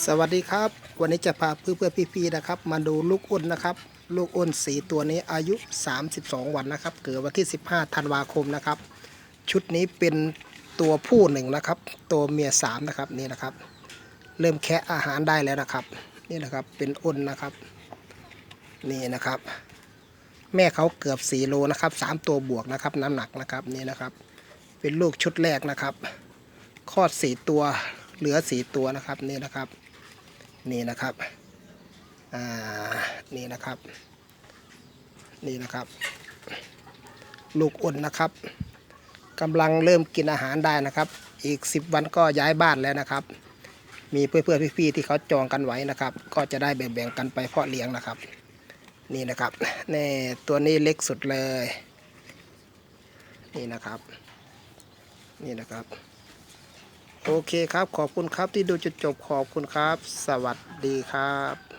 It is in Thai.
สวัสดีครับ วันนี้จะพาเพื่อนเพื่อนๆพี่ๆนะครับ มาดูลูกอ้นนะครับ ลูกอ้นสีตัวนี้อายุ 32 วันนะครับ เกิดวันที่ 15ธันวาคมนะครับ ชุดนี้เป็นตัวผู้หนึ่งนะครับ ตัวเมียสามนะครับนี่นะครับ เริ่มแคะอาหารได้แล้วนะครับ นี่นะครับเป็นอ้นนะครับ นี่นะครับ แม่เขาเกือบ4โลนะครับสามตัวบวกนะครับน้ำหนักนะครับนี่นะครับ เป็นลูกชุดแรกนะครับคลอดสี่ตัว เหลือสีตัวนะครับนี่นะครับนี่นะครับอ่านี่นะครับ นี่นะครับ ลูกอ้นนะครับกำลังเริ่มกินอาหารได้นะครับ อีก 10 วันก็ย้ายบ้านแล้วนะครับ มีเพื่อนๆพี่ๆที่เขาจองกันไว้นะครับ ก็จะได้แบ่งๆกันไปเพาะเลี้ยงนะครับ นี่นะครับนี่ตัวนี้เล็กสุดเลย นี่นะครับ นี่นะครับ โอเคครับ ขอบคุณครับที่ดูจนจบขอบคุณครับ สวัสดีครับ